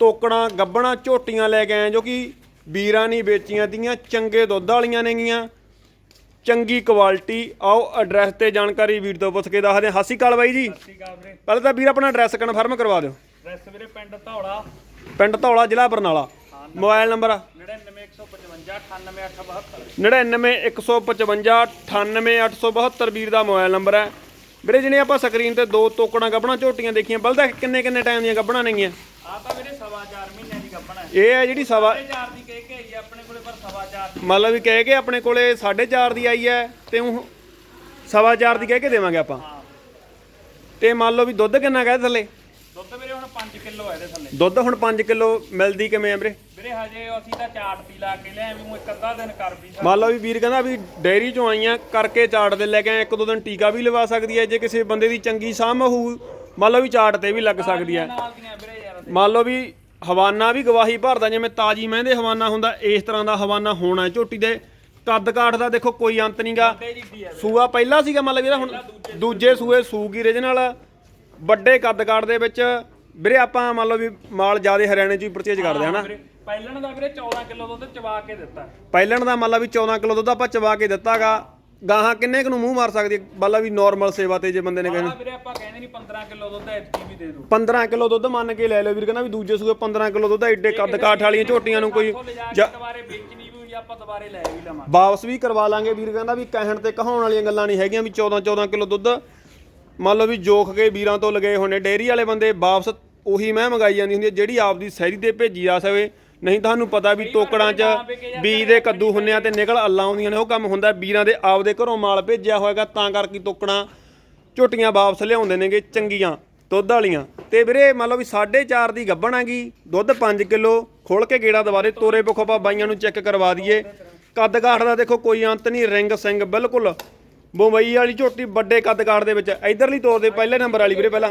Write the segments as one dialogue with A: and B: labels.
A: ਤੋਕੜਾਂ ਗੱਬਣਾ ਝੋਟੀਆਂ ਲੈ ਕੇ ਆਏ ਜੋ ਕਿ ਵੀਰਾਂ ਨਹੀਂ ਵੇਚੀਆਂ ਦੀਆਂ ਚੰਗੇ ਦੁੱਧ ਵਾਲੀਆਂ ਨੇਗੀਆਂ। ਚੰਗੀ ਕੁਆਲਿਟੀ ਆਓ ਐਡਰੈਸ ਤੇ ਜਾਣਕਾਰੀ ਵੀਰ ਤੋਂ ਪੁੱਛ ਕੇ ਦੱਸਦੇ ਹਾਂ। ਸਤਿ ਸ਼੍ਰੀ ਅਕਾਲ ਬਾਈ ਜੀ।
B: ਸਤਿ ਸ਼੍ਰੀ ਅਕਾਲ ਵੀਰੇ।
A: ਪਹਿਲਾਂ ਤਾਂ ਵੀਰ ਆਪਣਾ ਐਡਰੈਸ ਕਨਫਰਮ ਕਰਵਾ ਦਿਓ।
B: ਰੈਸ ਵੀਰੇ ਪਿੰਡ ਧੌਲਾ।
A: ਪਿੰਡ ਧੌਲਾ ਜ਼ਿਲ੍ਹਾ ਬਰਨਾਲਾ। ਮੋਬਾਈਲ ਨੰਬਰ
B: 99155 98172
A: 99155 ਵੀਰ ਦਾ ਮੋਬਾਈਲ ਨੰਬਰ ਹੈ। ਵੀਰੇ ਜਿਹਨੇ ਆਪਾਂ ਸਕਰੀਨ ਤੇ ਦੋ ਤੋਕੜਾਂ ਗੱਬਣਾ ਝੋਟੀਆਂ ਦੇਖੀਆਂ ਬਲਦਾ ਕਿੰਨੇ ਕਿੰਨੇ ਟਾਈਮ ਦੀਆਂ ਗੱਬਣਾ ਨੇਗੀਆਂ?
B: ਆ ਤਾਂ ਵੀਰੇ ਸਵਾ ਚਾਰ ਮਹੀਨਿਆਂ ਦੀ ਗੱਪਣਾ ਹੈ।
A: ਇਹ ਹੈ ਜਿਹੜੀ ਸਵਾ
B: ਸਾਢੇ ਚਾਰ ਦੀ ਕਹਿ ਕੇ ਆਈ ਹੈ ਆਪਣੇ ਕੋਲੇ ਪਰ ਸਵਾ ਚਾਰ ਦੀ
A: ਮੰਨ ਲਓ ਵੀ ਕਹਿ ਕੇ ਆਪਣੇ ਕੋਲੇ 4.5 ਦੀ ਆਈ ਹੈ ਤੇ ਉਹ ਸਵਾ ਚਾਰ ਦੀ ਕਹਿ ਕੇ ਦੇਵਾਂਗੇ ਆਪਾਂ।
B: ਹਾਂ।
A: ਤੇ ਮੰਨ ਲਓ ਵੀ ਦੁੱਧ ਕਿੰਨਾ ਕਹੇ ਥੱਲੇ?
B: ਦੁੱਧ ਵੀਰੇ ਹੁਣ 5 ਕਿਲੋ ਹੈ ਇਹਦੇ ਥੱਲੇ।
A: ਦੁੱਧ ਹੁਣ 5 ਕਿਲੋ ਮਿਲਦੀ ਕਿਵੇਂ ਆ ਵੀਰੇ?
B: ਵੀਰੇ ਹਜੇ ਅਸੀਂ ਤਾਂ ਚਾਟ ਪੀ ਲਾ ਕੇ ਲਿਆ ਵੀ ਮੈਂ ਇੱਕ ਅੱਧਾ ਦਿਨ ਕਰ ਵੀ
A: ਮੰਨ ਲਓ ਵੀ ਵੀਰ ਕਹਿੰਦਾ ਵੀ ਡੈਰੀ ਚੋਂ ਆਈਆਂ ਕਰਕੇ ਚਾਟ ਦੇ ਲੈ ਕੇ ਆਏ ਇੱਕ ਦੋ ਦਿਨ ਟੀਕਾ ਵੀ ਲਵਾ ਸਕਦੀ ਹੈ ਜੇ ਕਿਸੇ ਬੰਦੇ ਦੀ ਚੰਗੀ ਸਾਂਭ ਹੋਊ ਮੰਨ ਲਓ ਵੀ ਚਾਟ ਤੇ ਵੀ ਲੱਗ ਸਕਦੀ ਹੈ।
B: ਨਾਲ ਦੀਆਂ ਵੀਰੇ ਯਾਰ
A: ਮੰਨ ਲਓ ਵੀ ਹਵਾਨਾ ਵੀ ਗਵਾਹੀ ਭਰਦਾ ਜਿਵੇਂ ਤਾਜੀ ਮਹਿੰਦੇ ਹਵਾਨਾ ਹੁੰਦਾ ਇਸ ਤਰ੍ਹਾਂ ਦਾ ਹਵਾਨਾ ਹੋਣਾ ਹੈ ਝੋਟੀ ਦੇ। ਕੱਦ ਕਾਠ ਦਾ ਦੇਖੋ ਕੋਈ ਅੰਤ ਨਹੀਂਗਾ ਸੂਆ ਪਹਿਲਾ ਸੀਗਾ ਮਤਲਬ ਇਹਦਾ ਹੁਣ ਦੂਜੇ ਸੂਏ ਸੂਗੀ ਰੀਜਨਲ ਵੱਡੇ ਕੱਦ ਕਾਠ ਦੇ ਵਿੱਚ। ਵੀਰੇ ਆਪਾਂ ਮੰਨ ਲਓ ਵੀ ਮਾਲ ਜਿਆਦੇ ਹਰਿਆਣੇ ਚ ਹੀ ਪਰਚੇਜ ਕਰਦੇ ਹਨਾ?
B: ਪਹਿਲਣ ਦਾ ਵੀਰੇ 14 ਕਿਲੋ ਦੁੱਧ ਚਵਾ ਕੇ ਦਿੱਤਾ।
A: ਪਹਿਲਣ ਦਾ ਮੰਨ ਲਾ ਵੀ 14 ਕਿਲੋ ਦੁੱਧ ਆਪਾਂ ਚਵਾ ਕੇ ਦਿੱਤਾਗਾ ਗਾਹਾਂ ਕਿੰਨੇ ਕੁ ਨੂੰ ਮੂੰਹ ਮਾਰ ਸਕਦੀ ਹੈ? ਮੰਨ ਲਾ ਵੀ ਨਾਰਮਲ ਸੇਵਾ ਤੇ ਜੇ ਬੰਦੇ ਨੇ ਕਹਿਣਾ
B: ਆ ਵੀਰੇ ਆਪਾਂ ਕਹਿੰਦੇ ਨਹੀਂ 15 ਕਿਲੋ ਦੁੱਧ ਐਤਕੀ ਵੀ ਦੇ ਦੂ
A: 15 ਕਿਲੋ ਦੁੱਧ ਮੰਨ ਕੇ ਲੈ ਲਓ ਵੀਰ ਕਹਿੰਦਾ ਵੀ ਦੂਜੇ ਸੂਏ 15 ਕਿਲੋ ਦੁੱਧ ਐਡੇ ਕੱਦ ਕਾਠ ਵਾਲੀਆਂ ਝੋਟੀਆਂ ਨੂੰ ਕੋਈ
B: ਲਿਜਾ
A: ਜਾਂ-
B: ਕੇ ਦੁਬਾਰੇ ਵੇਚਣੀ ਵੀ ਹੋਈ ਆਪਾਂ ਦੁਬਾਰੇ ਲੈ ਵੀ ਲਵਾਂਗੇ।
A: ਵਾਪਸ ਵੀ ਕਰਵਾ ਲਾਂਗੇ ਵੀਰ ਕਹਿੰਦਾ ਵੀ ਕਹਿਣ ਤੇ ਕਹਾਉਣ ਵਾਲੀਆਂ ਗੱਲਾਂ ਨਹੀਂ ਹੈਗੀਆਂ ਵੀ 14 14 ਕਿਲੋ ਦੁੱਧ। ਮੰਨ ਲਓ ਵੀ ਜੋਖ ਕੇ ਵੀਰਾਂ ਤੋਂ ਲਗੇ ਹੋਣੇ ਡੇਅਰੀ ਵਾਲੇ ਬੰਦੇ ਵਾਪਸ ਉਹੀ ਮੈਂ ਮੰਗਾਈ ਜਾਂਦੀ ਹੁੰਦੀ ਹੈ ਜਿਹੜੀ ਆਪਦੀ ਸੈਰੀ ਤੇ ਭੇਜੀ ਆ ਸਵੇ ਨਹੀਂ ਤੁਹਾਨੂੰ ਪਤਾ ਵੀ ਤੋਕੜਾਂ 'ਚ ਬੀਜ ਦੇ ਕੱਦੂ ਹੁੰਨੇ ਆ ਤੇ ਨਿਕਲ ਅੱਲਾਂ ਆਉਂਦੀਆਂ ਨੇ। ਉਹ ਕੰਮ ਹੁੰਦਾ, ਵੀਰਾਂ ਦੇ ਆਪਦੇ ਘਰੋਂ ਮਾਲ ਭੇਜਿਆ ਹੋਏਗਾ, ਤਾਂ ਕਰਕੇ ਤੋਕੜਾਂ ਝੋਟੀਆਂ ਵਾਪਸ ਲਿਆਉਂਦੇ ਨੇਗੇ ਚੰਗੀਆਂ, ਦੁੱਧ ਵਾਲੀਆਂ। ਤੇ ਵੀਰੇ, ਮੰਨ ਲਓ ਵੀ 4.5 ਦੀ ਗੱਭਣ ਆਗੀ ਦੁੱਧ 5 ਕਿਲੋ ਖੋਲ ਕੇ ਗੇੜਾ ਦੁਬਾਰੇ ਤੋਰੇ ਪੱਖੋਂ, ਆਪਾਂ ਬਾਈਆਂ ਨੂੰ ਚੈੱਕ ਕਰਵਾ ਦਈਏ। ਕੱਦ ਕਾਠ ਦਾ ਦੇਖੋ, ਕੋਈ ਅੰਤ ਨਹੀਂ, ਰਿੰਗ ਸਿੰਘ ਬਿਲਕੁਲ। ਬੰਬਈ ਵਾਲੀ ਝੋਟੀ ਵੱਡੇ ਕੱਦ ਕਾਠ ਦੇ ਵਿੱਚ, ਇਧਰਲੀ ਤੋਰ ਦੇ ਪਹਿਲੇ ਨੰਬਰ ਵਾਲੀ ਵੀਰੇ, ਪਹਿਲਾਂ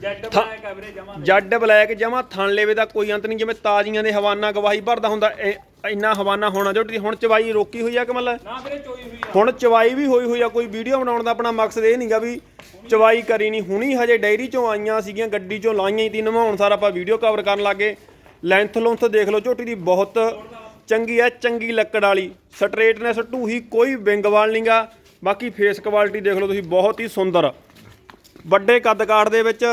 B: ਜੈਡ ਬਲੈਕ ਆ ਵੀਰੇ ਜਮਾ
A: ਜੱਡ ਬਲੈਕ ਜਮਾ ਥਣ ਲੇਵੇ ਦਾ ਕੋਈ ਅੰਤ ਨਹੀਂ ਜਿਵੇਂ ਤਾਜ਼ੀਆਂ ਦੇ ਹਵਾਨਾ ਗਵਾਹੀ ਭਰਦਾ ਹੁੰਦਾ ਇਹ- ਇੰਨਾ ਹਵਾਨਾ ਹੋਣਾ ਝੋਟੀ ਦੀ ਹੁਣ ਚਵਾਈ ਰੋਕੀ ਹੋਈ ਆ ਕਿ ਮਤਲਬ?
B: ਨਾ ਵੀਰੇ ਚੋਈ ਹੋਈ ਆ।
A: ਹੁਣ ਚਵਾਈ ਵੀ ਹੋਈ ਹੋਈ ਆ ਕੋਈ ਵੀਡੀਓ ਬਣਾਉਣ ਦਾ ਆਪਣਾ ਮਕਸਦ ਇਹ ਨਹੀਂਗਾ ਵੀ ਚਵਾਈ ਕਰੀ ਨਹੀਂ ਹੁਣੀ ਹਜੇ ਡਾਇਰੀ ਚੋਂ ਆਈਆਂ ਸੀਗੀਆਂ ਗੱਡੀ ਚੋਂ ਲਾਈਆਂ ਹੀ ਤੀ ਨਵਾਉਣ ਸਾਰ ਆਪਾਂ ਵੀਡੀਓ ਕਵਰ ਕਰਨ ਲੱਗੇ। ਲੈਂਥ ਲੁੰਥ ਦੇਖ ਲਓ ਝੋਟੀ ਦੀ ਬਹੁਤ ਚੰਗੀ ਆ ਚੰਗੀ ਲੱਕੜ ਵਾਲੀ। ਸਟ੍ਰੇਟਨੈਸ ਢੂਹੀ ਕੋਈ ਵਿੰਗ ਵਾਲ ਨਹੀਂਗਾ ਬਾਕੀ ਫੇਸ ਕੁਆਲਿਟੀ ਦੇਖ ਲਓ ਤੁਸੀਂ ਬਹੁਤ ਹੀ ਸੁੰਦਰ। ਵੱਡੇ ਕੱਦ ਕਾਠ ਦੇ ਵਿੱਚ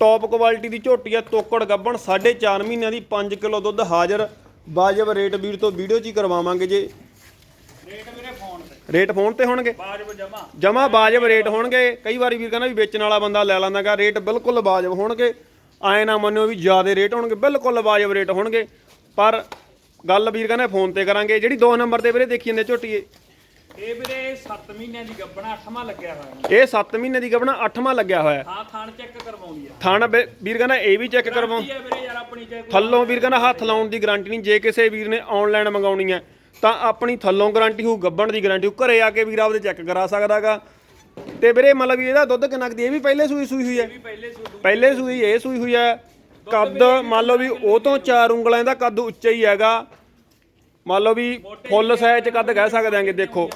A: ਟੌਪ ਕੁਆਲਿਟੀ ਦੀ ਝੋਟੀ ਆ ਤੋਕੜ ਗੱਬਣ 4.5 ਮਹੀਨਿਆਂ ਦੀ 5 ਕਿਲੋ ਦੁੱਧ ਹਾਜ਼ਰ। ਵਾਜਬ ਰੇਟ ਵੀਰ ਤੋਂ ਵੀਡੀਓ 'ਚ ਹੀ ਕਰਵਾਵਾਂਗੇ ਜੇ।
B: ਰੇਟ ਵੀਰੇ ਫੋਨ ਤੇ।
A: ਰੇਟ ਫੋਨ ਤੇ ਹੋਣਗੇ?
B: ਬਾਜਬ ਜਮਾ।
A: ਜਮਾ ਵਾਜਬ ਰੇਟ ਹੋਣਗੇ। ਕਈ ਵਾਰੀ ਵੀਰ ਕਹਿੰਦਾ ਵੀ ਵੇਚਣ ਵਾਲਾ ਬੰਦਾ ਲੈ ਲੈਂਦਾਗਾ ਰੇਟ ਬਿਲਕੁਲ ਵਾਜਬ ਹੋਣਗੇ। ਐ ਨਾ ਮੰਨਿਓ ਵੀ ਜ਼ਿਆਦਾ ਰੇਟ ਹੋਣਗੇ ਬਿਲਕੁਲ ਵਾਜਬ ਰੇਟ ਹੋਣਗੇ। ਪਰ ਗੱਲ ਵੀਰ ਕਹਿੰਦਾ ਫੋਨ ਤੇ ਕਰਾਂਗੇ। ਜਿਹੜੀ 2 ਨੰਬਰ ਤੇ ਵੀਰੇ ਦੇਖੀ ਜਾਂਦੇ ਝੋਟੀ ਇਹ
B: ਵੀਰੇ 7 ਮਹੀਨਿਆਂ ਦੀ ਗੱਬਣਾ 8ਵਾਂ ਲੱਗਿਆ ਹੋਇਆ।
A: ਇਹ 7 ਮਹੀਨੇ ਦੀ ਗੱਭਣਾ 8ਵਾਂ ਲੱਗਿਆ ਹੋਇਆ।
B: ਹਾਂ ਥਾਣ ਚੈੱਕ ਕਰਵਾਉਂਦੀ ਆ।
A: ਥਣ ਵੀਰ ਕਹਿੰਦਾ ਇਹ ਵੀ ਚੈੱਕ ਕਰਵਾਉਂ।
B: ਕੀ ਆ ਵੀਰੇ ਯਾਰ ਆਪਣੀ ਚੈੱਕ
A: ਥੱਲੋਂ ਵੀਰ ਕਹਿੰਦਾ ਹੱਥ ਲਾਉਣ ਦੀ ਗਾਰੰਟੀ ਨਹੀਂ ਜੇ ਕਿਸੇ ਵੀਰ ਨੇ ਆਨਲਾਈਨ ਮੰਗਾਉਣੀ ਹੈ ਤਾਂ ਆਪਣੀ ਥੱਲੋਂ ਗਾਰੰਟੀ ਹੋਊ ਗੱਬਣ ਦੀ ਗਾਰੰਟੀ ਹੋਊ। ਘਰੇ ਆ ਕੇ ਵੀਰ ਆਪਦੇ ਚੈੱਕ ਕਰਾ ਸਕਦਾਗਾ। ਤੇ ਵੀਰੇ ਮਤਲਬ ਵੀ ਇਹਦਾ ਦੁੱਧ ਕਿੰਨਾ ਕੁ ਦੀ ਇਹ ਵੀ ਪਹਿਲੇ ਸੂਈ ਸੂਈ ਹੋਈ ਹੈ
B: ਵੀ ਪਹਿਲੇ ਸੂਦੂ
A: ਪਹਿਲੇ ਸੂਈ ਇਹ ਸੂਈ ਹੋਈ ਹੈ ਕੱਦ ਮੰਨ ਲਓ ਵੀ ਉਹ ਤੋਂ ਚਾਰ ਉਂਗਲਾਂ ਦਾ ਕੱਦ ਉੱਚਾ ਹੀ ਹੈਗਾ। ਮੰਨ ਲਓ ਵੀ ਫੁੱਲ ਸਾਈਜ਼ ਚ ਕੱਦ ਕਹਿ ਸਕਦੇ ਆਂਗੇ ਦੇਖੋ।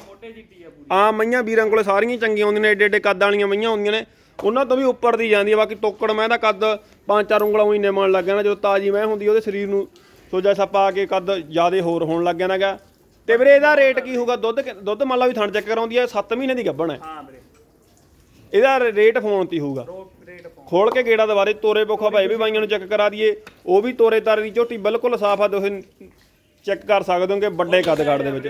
B: ਆ
A: ਮਈਆਂ ਵੀਰਾਂ ਕੋਲੇ ਸਾਰੀਆਂ ਚੰਗੀਆਂ ਹੁੰਦੀਆਂ ਨੇ ਏਡੇ ਏਡੇ ਕੱਦ ਵਾਲੀਆਂ ਮਈਆਂ ਹੁੰਦੀਆਂ ਨੇ। ਉਹਨਾਂ ਤੋਂ ਵੀ ਉੱਪਰ ਦੀ ਜਾਂਦੀ ਹੈ ਬਾਕੀ ਟੋਕੜ ਮੈਂ ਦਾ ਕੱਦ ਪੰਜ ਚਾਰ ਉਂਗਲਾਂ ਉਹੀ ਨਿਮਣ ਲੱਗ ਨਾ ਜਦੋਂ ਤਾਜੀ ਮੈਂ ਹੁੰਦੀ ਉਹਦੇ ਸਰੀਰ ਨੂੰ ਸੋਜਾ ਸੱਪਾ ਕੇ ਕੱਦ ਜ਼ਿਆਦੇ ਹੋਰ ਹੋਣ ਲੱਗ ਗਿਆ ਨਾਗਾ ਤੇ ਵੀਰੇ ਇਹਦਾ ਰੇਟ ਕੀ ਹੋਊਗਾ? ਦੁੱਧ ਦੁੱਧ ਮੰਨ ਲਾ ਵੀ ਥਣ ਚੈੱਕ ਕਰਾਉਂਦੀ ਹੈ 7 ਮਹੀਨੇ ਦੀ ਗੱਭਣ ਹੈ।
B: ਹਾਂ ਵੀਰੇ।
A: ਇਹਦਾ ਰੇਟ ਫੋਨ ਤੇ ਹੋਊਗਾ। ਖੋਲ ਕੇ ਗੇੜਾ ਦੁਬਾਰੇ ਤੋਰੇ ਪੋਖਾ ਭਾਈ ਵੀ ਬਾਈਆਂ ਨੂੰ ਚੈੱਕ ਕਰਾ ਦਈਏ। ਉਹ ਵੀ ਤੋਰੇ ਤਾਰੇ ਦੀ ਝੋਟੀ ਬਿਲਕੁਲ ਸਾਫ਼ ਆ ਤੁਸੀਂ ਚੈੱਕ ਕਰ ਸਕਦੇ ਹੋਗੇ ਵੱਡੇ ਕੱਦ ਕਾਠ ਦੇ ਵਿੱਚ।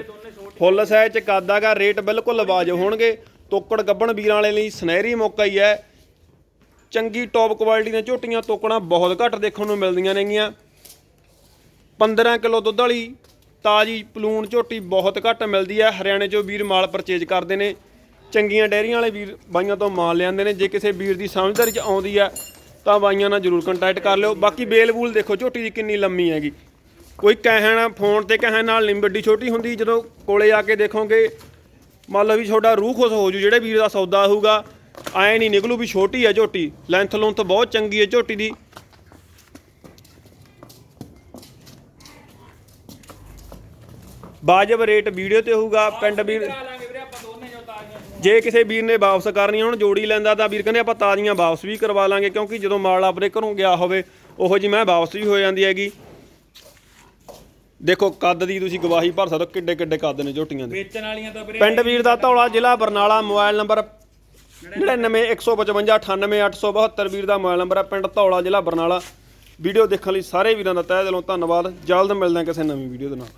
A: ਫੁੱਲ ਸਾਈਜ਼ ਚ ਕੱਦ ਆਗਾ ਰੇਟ ਬਿਲਕੁਲ ਵਾਜਬ ਹੋਣਗੇ। ਤੋਕੜ ਗੱਬਣ ਵੀਰਾਂ ਵਾਲੇ ਲਈ ਸੁਨਹਿਰੀ ਮੌਕਾ ਹੀ ਹੈ। ਚੰਗੀ ਟੌਪ ਕੁਆਲਿਟੀ ਦੀਆਂ ਝੋਟੀਆਂ, ਤੋਕੜਾਂ ਬਹੁਤ ਘੱਟ ਦੇਖਣ ਨੂੰ ਮਿਲਦੀਆਂ ਨੇਗੀਆਂ। 15 ਕਿਲੋ ਦੁੱਧ ਵਾਲੀ ਤਾਜੀ ਪਲੂਣ ਝੋਟੀ ਬਹੁਤ ਘੱਟ ਮਿਲਦੀ ਹੈ। ਹਰਿਆਣੇ ਚੋਂ ਵੀਰ ਮਾਲ ਪਰਚੇਜ ਕਰਦੇ ਨੇ। ਚੰਗੀਆਂ ਡੈਰੀਆਂ ਵਾਲੇ ਵੀਰ ਬਾਈਆਂ ਤੋਂ ਮਾਲ ਲਿਆਂਦੇ ਨੇ। ਜੇ ਕਿਸੇ ਵੀਰ ਦੀ ਸਮਝਦਾਰੀ ਚ ਆਉਂਦੀ ਹੈ, ਤਾਂ ਬਾਈਆਂ ਨਾਲ ਜਰੂਰ ਕੰਟੈਕਟ ਕਰ ਲਿਓ। ਬਾਕੀ ਬੇਲ ਬੂਲ ਦੇਖੋ ਝੋਟੀ ਦੀ ਕਿੰਨੀ ਲੰਮੀ ਹੈਗੀ। ਕੋਈ ਕਹਿਣ ਫੋਨ ਤੇ ਕਹਿਣ ਨਾਲ ਨਹੀਂ ਵੱਡੀ ਛੋਟੀ ਹੁੰਦੀ ਜਦੋਂ ਕੋਲੇ ਆ ਕੇ ਦੇਖੋਗੇ ਮੰਨ ਲਓ ਵੀ ਤੁਹਾਡਾ ਰੂਹ ਖੁਸ਼ ਹੋ ਜੂ ਜਿਹੜੇ ਵੀਰ ਦਾ ਸੌਦਾ ਹੋਊਗਾ ਐ ਨਹੀਂ ਨਿਕਲੂ ਵੀ ਛੋਟੀ ਹੈ ਝੋਟੀ ਲੈਂਥ ਲੁੰਥ ਬਹੁਤ ਚੰਗੀ ਹੈ ਝੋਟੀ ਦੀ ਵਾਜਬ ਰੇਟ ਵੀਡੀਓ ਤੇ ਹੋਊਗਾ ਪਿੰਡ ਵੀਰ। ਜੇ ਕਿਸੇ ਵੀਰ ਨੇ ਵਾਪਸ ਕਰਨੀ ਹੁਣ ਜੋੜੀ ਲੈਂਦਾ ਤਾਂ ਵੀਰ ਕਹਿੰਦੇ ਆਪਾਂ ਤਾਜ਼ੀਆਂ ਵਾਪਸ ਵੀ ਕਰਵਾ ਲਾਂਗੇ ਕਿਉਂਕਿ ਜਦੋਂ ਮਾਲ ਆਪਣੇ ਘਰੋਂ ਗਿਆ ਹੋਵੇ ਉਹੋ ਜੀ ਮੈਂ ਵਾਪਸ ਵੀ ਹੋ ਜਾਂਦੀ ਹੈਗੀ ਦੇਖੋ ਕੱਦ ਦੀ ਤੁਸੀਂ ਗਵਾਹੀ ਭਰ ਸਕਦੇ ਹੋ ਕਿੱਡੇ ਕਿੱਡੇ ਕੱਦ ਨੇ ਝੋਟੀਆਂ ਦੇ।
B: ਵੇਚਣ ਵਾਲੀਆਂ ਤਾਂ ਵੀਰੇ
A: ਪਿੰਡ ਵੀਰ ਦਾ ਧੌਲਾ ਜ਼ਿਲ੍ਹਾ ਬਰਨਾਲਾ ਮੋਬਾਈਲ ਨੰਬਰ 9915598872 ਵੀਰ ਦਾ ਮੋਬਾਈਲ ਨੰਬਰ ਹੈ। ਪਿੰਡ ਧੌਲਾ ਜ਼ਿਲ੍ਹਾ ਬਰਨਾਲਾ। ਵੀਡੀਓ ਦੇਖਣ ਲਈ ਸਾਰੇ ਵੀਰਾਂ ਦਾ ਤਹਿ ਦਿਲੋਂ ਧੰਨਵਾਦ। ਜਲਦ ਮਿਲਦੇ ਹਾਂ ਕਿਸੇ ਨਵੀਂ ਵੀਡੀਓ ਦੇ ਨਾਲ।